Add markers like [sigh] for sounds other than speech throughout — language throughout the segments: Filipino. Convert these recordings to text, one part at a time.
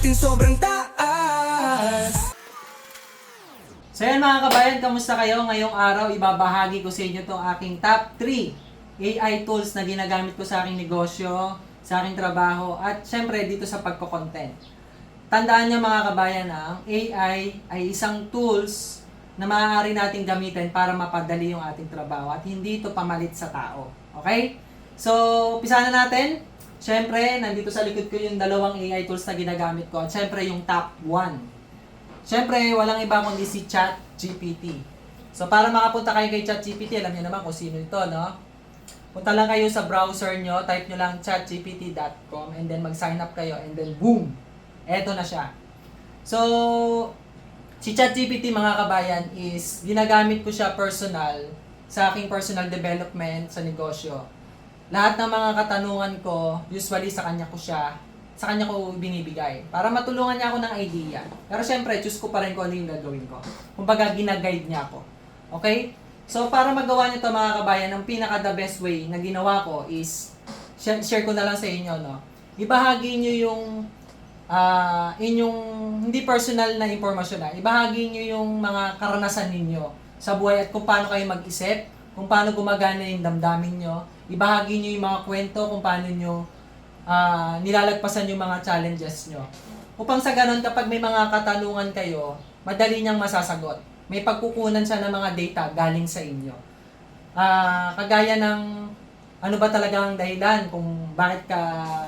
natin sobrang taas So yan mga kabayan, kamusta kayo? Ngayong araw, ibabahagi ko sa inyo itong aking top 3 AI tools na ginagamit ko sa aking negosyo, sa aking trabaho, at syempre dito sa pagko-content. Tandaan niyo mga kabayan ang AI ay isang tools na maaari nating gamitin para mapadali yung ating trabaho at hindi ito pamalit sa tao. Okay? So, umpisa na natin. Syempre, nandito sa likod ko yung dalawang AI tools na ginagamit ko. At syempre, yung top 1. Siyempre, walang iba kundi si Chat GPT. So, para makapunta kayo kay Chat GPT, alam niyo naman kung sino ito, no? Punta lang kayo sa browser nyo, type nyo lang chatgpt.com and then mag-sign up kayo and then boom! Eto na siya. So, si ChatGPT mga kabayan is ginagamit ko siya personal sa aking personal development sa negosyo. Lahat ng mga katanungan ko, usually sa kanya ko siya sa kanya ko binibigay para matulungan niya ako ng idea. Pero syempre, choose ko pa rin kung ano yung gagawin ko. Kumbaga, ginaguide niya ako. Okay? So, para magawa niyo to mga kabayan, ang pinaka the best way na ginawa ko is, share, share ko na lang sa inyo, no? Ibahagi niyo yung ah inyong hindi personal na impormasyon na. Ibahagi niyo yung mga karanasan ninyo sa buhay at kung paano kayo mag-isip, kung paano gumagana yung damdamin nyo. Ibahagi niyo yung mga kwento kung paano nyo ah nilalagpasan yung mga challenges nyo. Upang sa ganun, kapag may mga katanungan kayo, madali niyang masasagot. May pagkukunan siya ng mga data galing sa inyo. Ah, kagaya ng ano ba talaga ang dahilan kung bakit ka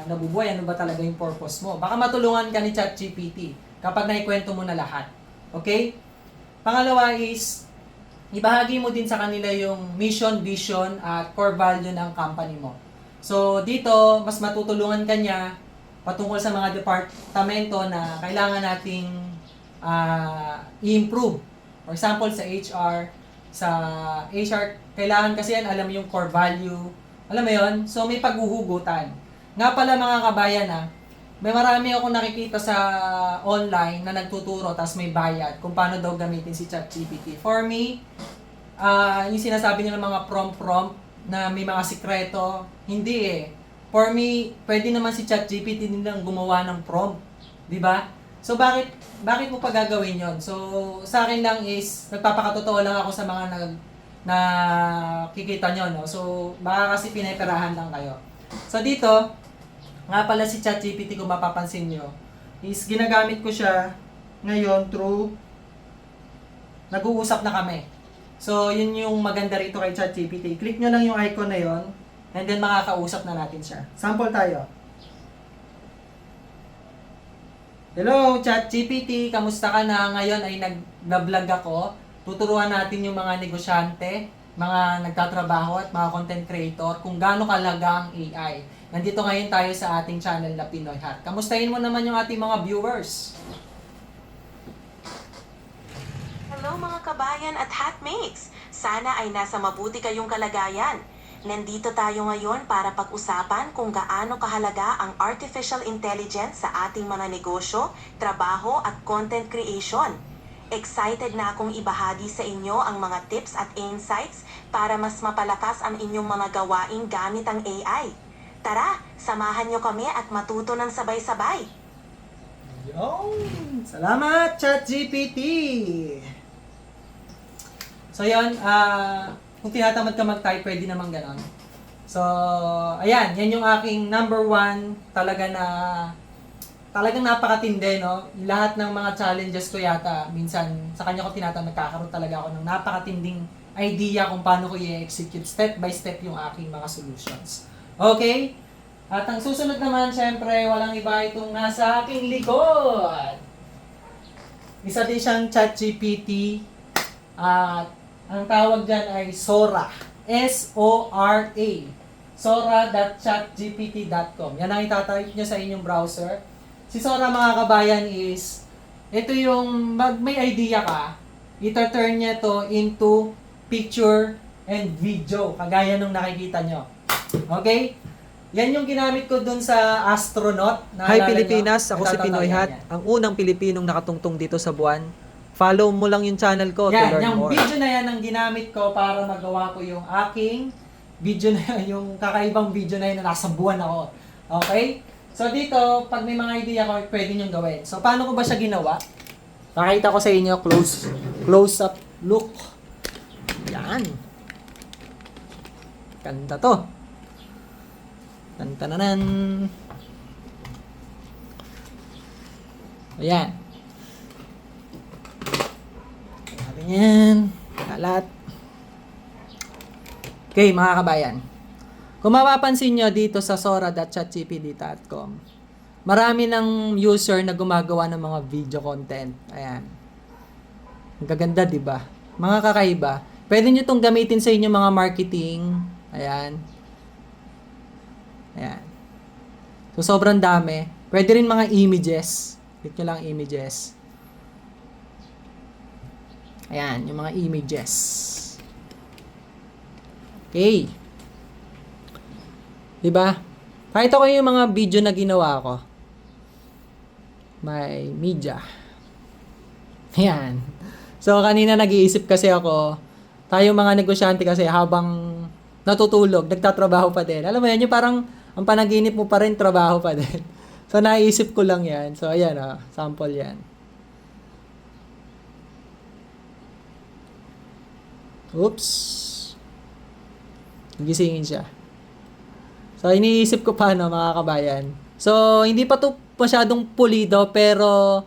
nabubuhay, ano ba talaga yung purpose mo. Baka matulungan ka ni ChatGPT kapag naikwento mo na lahat. Okay? Pangalawa is, ibahagi mo din sa kanila yung mission, vision, at core value ng company mo. So, dito, mas matutulungan ka niya patungkol sa mga departamento na kailangan nating ah, i-improve. For example, sa HR, sa HR, kailangan kasi yan alam yung core value. Alam mo yon So, may paghuhugutan. Nga pala mga kabayan ah, may marami ako nakikita sa online na nagtuturo tapos may bayad kung paano daw gamitin si ChatGPT. For me, ah yung sinasabi nila mga prompt-prompt na may mga sikreto, hindi eh. For me, pwede naman si ChatGPT nilang gumawa ng prompt, 'di ba? So bakit bakit mo pa gagawin 'yon? So sa akin lang is nagpapakatotoo lang ako sa mga nag na kikita nyo, no? So, baka kasi pinaperahan lang kayo. So, dito, nga pala si ChatGPT kung mapapansin nyo, is ginagamit ko siya ngayon through nag-uusap na kami. So, yun yung maganda rito kay ChatGPT. Click nyo lang yung icon na yon and then makakausap na natin siya. Sample tayo. Hello, ChatGPT. Kamusta ka na? Ngayon ay nag-vlog ako. Tuturuan natin yung mga negosyante, mga nagtatrabaho at mga content creator kung gaano kalaga AI. Nandito ngayon tayo sa ating channel na Pinoy Hat. Kamustahin mo naman yung ating mga viewers? Hello mga kabayan at hatmates! Sana ay nasa mabuti kayong kalagayan. Nandito tayo ngayon para pag-usapan kung gaano kahalaga ang artificial intelligence sa ating mga negosyo, trabaho at content creation. Excited na akong ibahagi sa inyo ang mga tips at insights para mas mapalakas ang inyong mga gawain gamit ang AI. Tara, samahan nyo kami at matuto ng sabay-sabay. Yun! Salamat, ChatGPT! So, yun, ah, kung tinatamad ka mag-type, pwede naman ganon. So, ayan, yan yung aking number one talaga na talagang napakatindi, no? Lahat ng mga challenges ko yata, minsan, sa kanya ko tinatanong, nagkakaroon talaga ako ng napakatinding idea kung paano ko i-execute step by step yung aking mga solutions. Okay? At ang susunod naman, syempre, walang iba itong nasa aking likod. Isa din siyang ChatGPT at ang tawag dyan ay Sora. S-O-R-A. Sora.chatgpt.com. Yan ang itatype nyo sa inyong browser. Si Sora mga kabayan is, ito yung, mag, may idea ka, ita-turn niya to into picture and video, kagaya nung nakikita nyo. Okay? Yan yung ginamit ko dun sa astronaut. Hi Pilipinas, nyo? ako si Pinoy yan, Hat, yan. ang unang Pilipinong nakatungtong dito sa buwan. Follow mo lang yung channel ko to Yan, learn yung more. video na yan ang ginamit ko para magawa ko yung aking video na [laughs] yung kakaibang video na yun na nasa buwan ako. Okay? So dito, pag may mga idea ko, pwede nyo gawin. So paano ko ba siya ginawa? Pakita ko sa inyo, close, close up look. Yan. Ganda to. Tantananan. Ayan. Natin yan. Kalat. Okay, mga kabayan. Kung mapapansin nyo dito sa sora.chatgpd.com, marami ng user na gumagawa ng mga video content. Ayan. Ang gaganda, di ba? Mga kakaiba. Pwede nyo itong gamitin sa inyong mga marketing. Ayan. Ayan. So, sobrang dami. Pwede rin mga images. Click nyo lang images. Ayan, yung mga images. Okay. 'Di ba? Pakita ko yung mga video na ginawa ko. May media. Ayan. So, kanina nag-iisip kasi ako, tayo mga negosyante kasi habang natutulog, nagtatrabaho pa din. Alam mo yan, yung parang ang panaginip mo pa rin, trabaho pa din. [laughs] So, naisip ko lang yan. So, ayan ah, sample yan. Oops. Gisingin siya. So, iniisip ko pa, no, mga kabayan. So, hindi pa to masyadong pulido, pero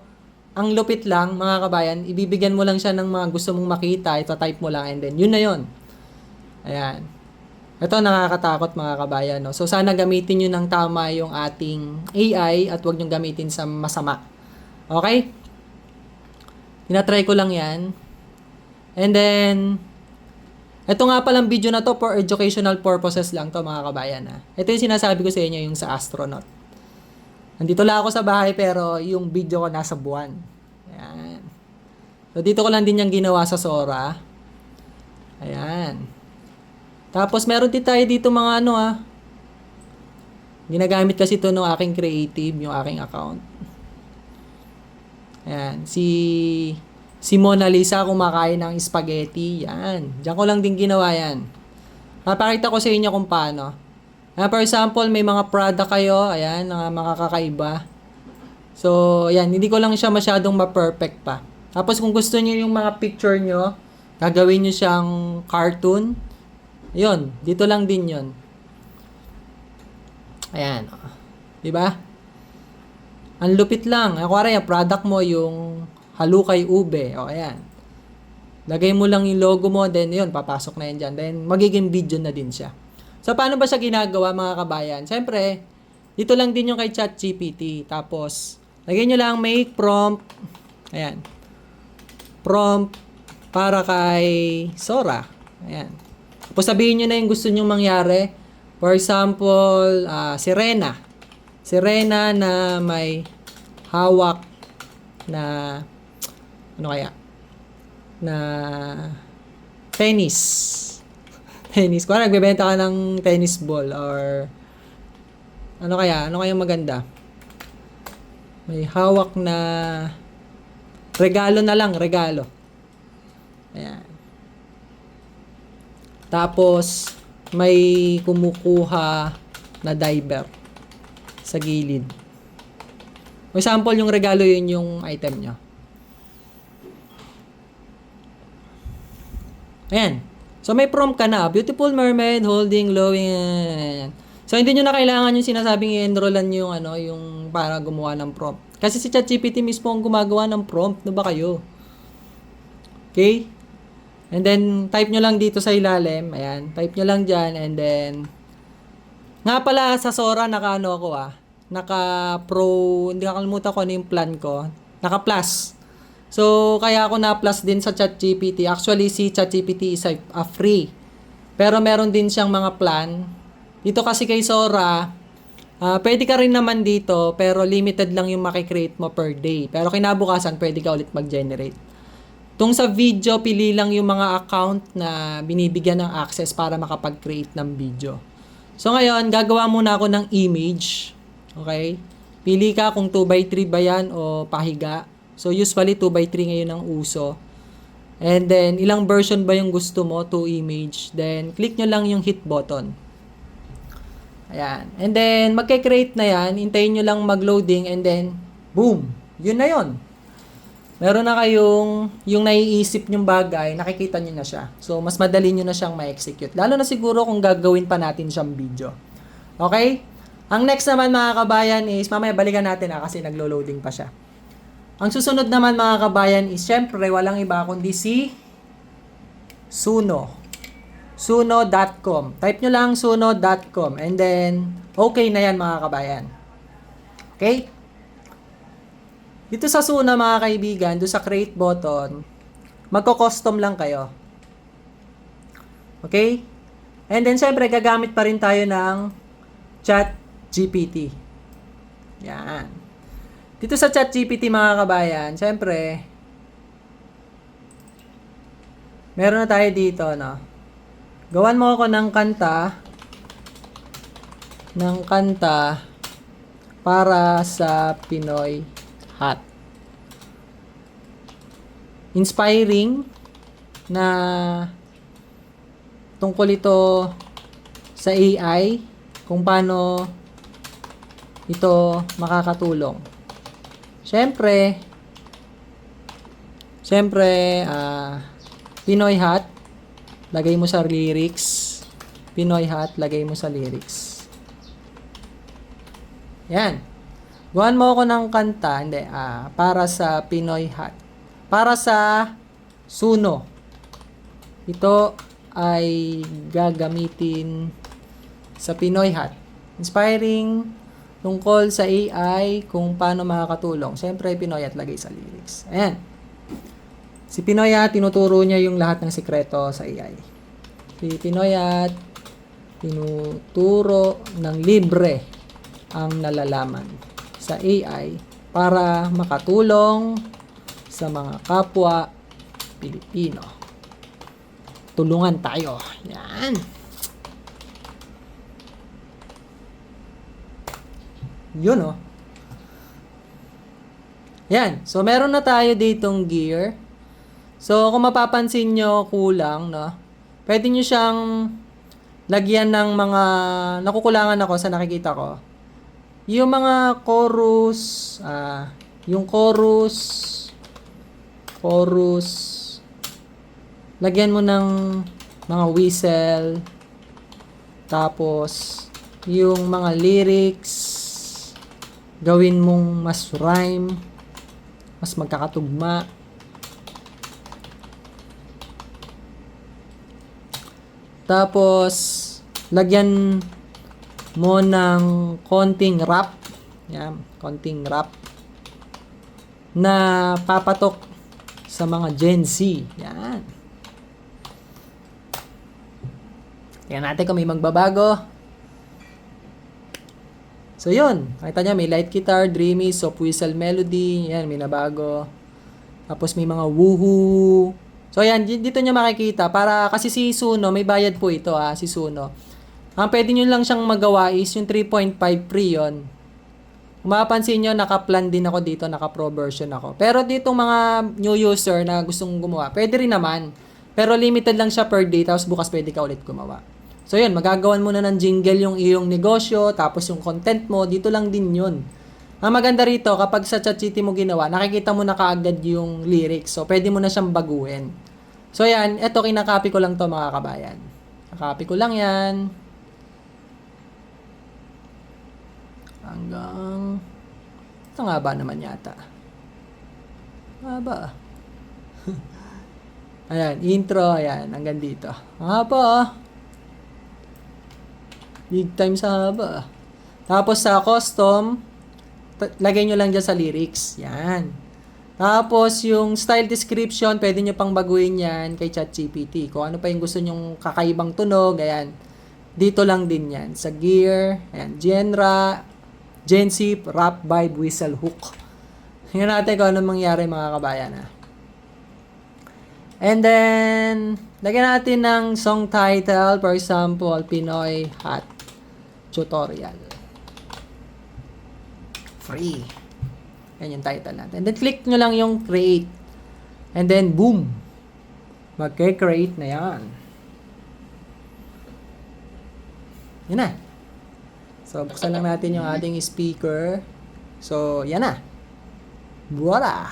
ang lupit lang, mga kabayan, ibibigyan mo lang siya ng mga gusto mong makita, ito type mo lang, and then, yun na yun. Ayan. Ito nakakatakot mga kabayan. No? So sana gamitin nyo ng tama yung ating AI at huwag nyo gamitin sa masama. Okay? Tinatry ko lang yan. And then, ito nga palang video na to for educational purposes lang to mga kabayan. Ha? Ito yung sinasabi ko sa inyo yung sa astronaut. Nandito lang ako sa bahay pero yung video ko nasa buwan. Ayan. So dito ko lang din yung ginawa sa Sora. Ayan. Tapos meron din tayo dito mga ano ah. Ginagamit kasi ito ng aking creative, yung aking account. Ayan, si si Mona Lisa kumakain ng spaghetti. Yan. Diyan ko lang din ginawa yan. Papakita ko sa inyo kung paano. Ah, for example, may mga product kayo, ayan, mga makakakaiba. So, ayan, hindi ko lang siya masyadong ma-perfect pa. Tapos kung gusto niyo yung mga picture nyo, gagawin nyo siyang cartoon. Yun, dito lang din yun. Ayan. oh. Di ba? Ang lupit lang. Akwara yung product mo, yung halukay ube. O, ayan. Lagay mo lang yung logo mo, then yun, papasok na yan dyan. Then, magiging video na din siya. So, paano ba siya ginagawa, mga kabayan? Siyempre, dito lang din yung kay ChatGPT. Tapos, lagay nyo lang make prompt. Ayan. Prompt para kay Sora. Ayan. Tapos sabihin nyo na yung gusto nyong mangyari. For example, ah, si Rena. Si Rena na may hawak na ano kaya? Na tennis. [laughs] tennis. Kung nagbebenta ka ng tennis ball or ano kaya? Ano kaya maganda? May hawak na regalo na lang, regalo. Ayan. Tapos, may kumukuha na diver sa gilid. For example, yung regalo yun yung item nyo. Ayan. So, may prompt ka na. Beautiful mermaid holding glowing. So, hindi nyo na kailangan yung sinasabing i-enrollan yung, ano, yung para gumawa ng prompt. Kasi si ChatGPT mismo ang gumagawa ng prompt. Ano ba kayo? Okay? And then, type nyo lang dito sa ilalim. Ayan. Type nyo lang dyan. And then, nga pala sa Sora, naka ano ako ah. Naka pro, hindi nakalimutan ko ano yung plan ko. Naka plus. So, kaya ako na plus din sa ChatGPT. Actually, si ChatGPT is a, a free. Pero meron din siyang mga plan. Dito kasi kay Sora, ah pwede ka rin naman dito, pero limited lang yung makikreate mo per day. Pero kinabukasan, pwede ka ulit mag-generate. Tung sa video, pili lang yung mga account na binibigyan ng access para makapag-create ng video. So ngayon, gagawa muna ako ng image. Okay? Pili ka kung 2x3 ba yan o pahiga. So usually 2x3 ngayon ang uso. And then, ilang version ba yung gusto mo to image? Then, click nyo lang yung hit button. Ayan. And then, magke-create na yan. Hintayin nyo lang mag-loading and then, boom! Yun na yun. Meron na kayong, yung naiisip nyong bagay, nakikita nyo na siya. So, mas madali nyo na siyang ma-execute. Lalo na siguro kung gagawin pa natin siyang video. Okay? Ang next naman mga kabayan is, mamaya balikan natin ha, kasi naglo-loading pa siya. Ang susunod naman mga kabayan is, syempre, walang iba kundi si Suno. Suno.com. Type nyo lang suno.com and then, okay na yan mga kabayan. Okay? Dito sa Suno mga kaibigan, doon sa create button, magko-custom lang kayo. Okay? And then, syempre, gagamit pa rin tayo ng chat GPT. Yan. Dito sa chat GPT mga kabayan, syempre, meron na tayo dito, no? Gawan mo ako ng kanta, ng kanta para sa Pinoy Hot. Inspiring na tungkol ito sa AI, kung paano ito makakatulong. Siyempre, siyempre, ah, Pinoy Hot, lagay mo sa lyrics. Pinoy Hot, lagay mo sa lyrics. Yan. Gawan mo ako ng kanta, hindi, ah, para sa Pinoy Hot. Para sa Suno. Ito ay gagamitin sa Pinoy Hot. Inspiring tungkol sa AI kung paano makakatulong. Siyempre, Pinoy at lagay sa lyrics. Ayan. Si Pinoyat, tinuturo niya yung lahat ng sikreto sa AI. Si Pinoyat, tinuturo ng libre ang nalalaman sa AI para makatulong sa mga kapwa Pilipino. Tulungan tayo. Yan. Yun oh. Yan. So, meron na tayo ditong gear. So, kung mapapansin nyo, kulang, no? Pwede nyo siyang lagyan ng mga, nakukulangan ako sa nakikita ko. Yung mga chorus, ah, yung chorus, chorus, lagyan mo ng mga whistle, tapos, yung mga lyrics, gawin mong mas rhyme, mas magkakatugma. Tapos, lagyan mo ng konting rap. Yan, konting rap na papatok sa mga Gen Z. Yan. Tingnan natin kung may magbabago. So, yun. Nakita niya, may light guitar, dreamy, soft whistle melody. Yan, may nabago. Tapos, may mga woohoo. So, yan. di- Dito niya makikita. Para, kasi si Suno, may bayad po ito, ah, si Suno. Ang pwede nyo lang siyang magawa is yung 3.5 free yun. Kung mapapansin nyo, naka-plan din ako dito, naka-pro version ako. Pero dito mga new user na gustong gumawa, pwede rin naman. Pero limited lang siya per day, tapos bukas pwede ka ulit gumawa. So yun, magagawan mo na ng jingle yung iyong negosyo, tapos yung content mo, dito lang din yun. Ang maganda rito, kapag sa ChatGPT mo ginawa, nakikita mo na kaagad yung lyrics. So, pwede mo na siyang baguhin. So, yan. Ito, kinakopy ko lang to mga kabayan. Nakopy ko lang yan. Hanggang... Ito nga ba naman yata? Haba. [laughs] ayan, intro. Ayan, hanggang dito. Ang haba ah. Big time sa haba ah. Tapos sa custom, lagay nyo lang dyan sa lyrics. Yan. Tapos yung style description, pwede nyo pang baguhin yan kay ChatGPT. Kung ano pa yung gusto nyong kakaibang tunog, ayan. Dito lang din yan. Sa gear, ayan, genre, Gen Z, rap, vibe, whistle, hook. Tingnan natin kung ano mangyari mga kabayan ha. And then, lagyan natin ng song title, for example, Pinoy Hot Tutorial. Free. Yan yung title natin. And then, click nyo lang yung create. And then, boom! Magke-create na yan. Yan na. So, buksan lang natin yung ating speaker. So, yan na. Voila!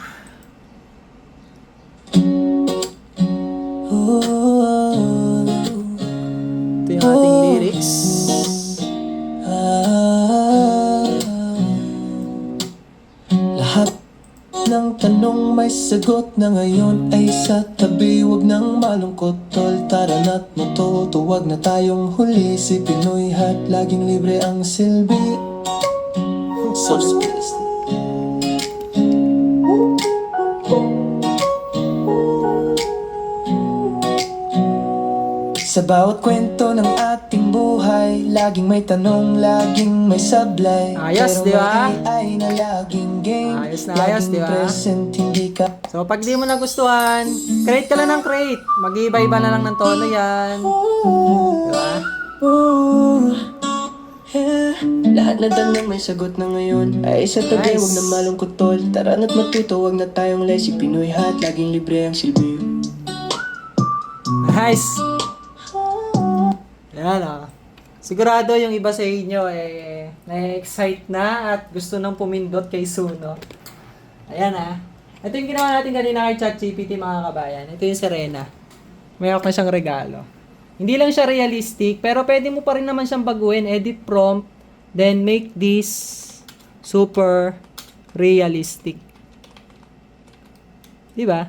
Ito yung ating lyrics. Ng tanong may sagot na ngayon. Ay sa tabi Huwag nang malungkot tol, tara na't matuto na tayong huli, si Pinoy hat Laging libre ang silbi. So Sa bawat kwento ng ating buhay Laging may tanong, laging may sablay Ayos, di ba? AI na laging game Ayos na ayos, di ba? present, hindi ka So, pag di mo nagustuhan, create ka lang ng create. Mag-iiba-iba na lang ng tono yan. Diba? Ooh, yeah. Lahat na tanong may sagot na ngayon Ay sa tabi, Nice. huwag na malungkot tol Tara na't matuto, huwag na tayong lesi Pinoy hat, laging libre ang silbi Nice! Yan ah. Sigurado yung iba sa inyo eh na-excite na at gusto nang pumindot kay Suno. Ayan ah. Ito yung ginawa natin kanina kay ChatGPT mga kabayan. Ito yung Serena. May na siyang regalo. Hindi lang siya realistic, pero pwede mo pa rin naman siyang baguhin. Edit prompt, then make this super realistic. Di ba?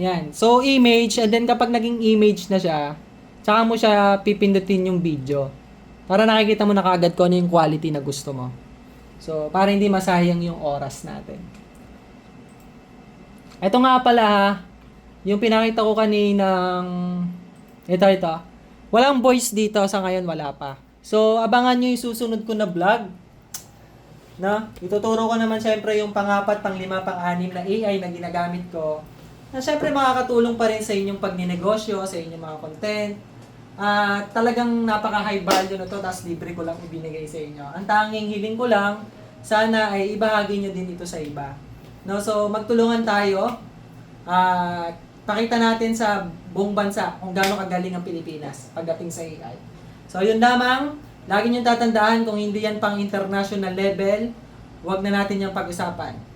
Yan. So, image, and then kapag naging image na siya, tsaka mo siya pipindutin yung video. Para nakikita mo na kaagad kung ano yung quality na gusto mo. So, para hindi masayang yung oras natin. Ito nga pala ha, yung pinakita ko kaninang, ito ito, walang voice dito, sa ngayon wala pa. So, abangan nyo yung susunod ko na vlog. No? Ituturo ko naman syempre yung pangapat, panglima, pang-anim na AI na ginagamit ko na syempre makakatulong pa rin sa inyong pagninegosyo, sa inyong mga content. At talagang napaka-high value na to, tapos libre ko lang ibinigay sa inyo. Ang tanging hiling ko lang, sana ay ibahagi nyo din ito sa iba. No, so magtulungan tayo. At pakita natin sa buong bansa kung gaano kagaling ang Pilipinas pagdating sa AI. So yun lamang, lagi nyo tatandaan kung hindi yan pang international level, huwag na natin yung pag-usapan.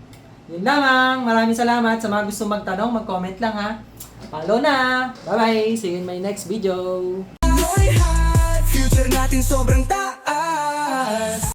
Yun lamang. Maraming salamat sa mga gusto magtanong. Mag-comment lang ha. Follow na. Bye-bye. See you in my next video. Future natin sobrang taas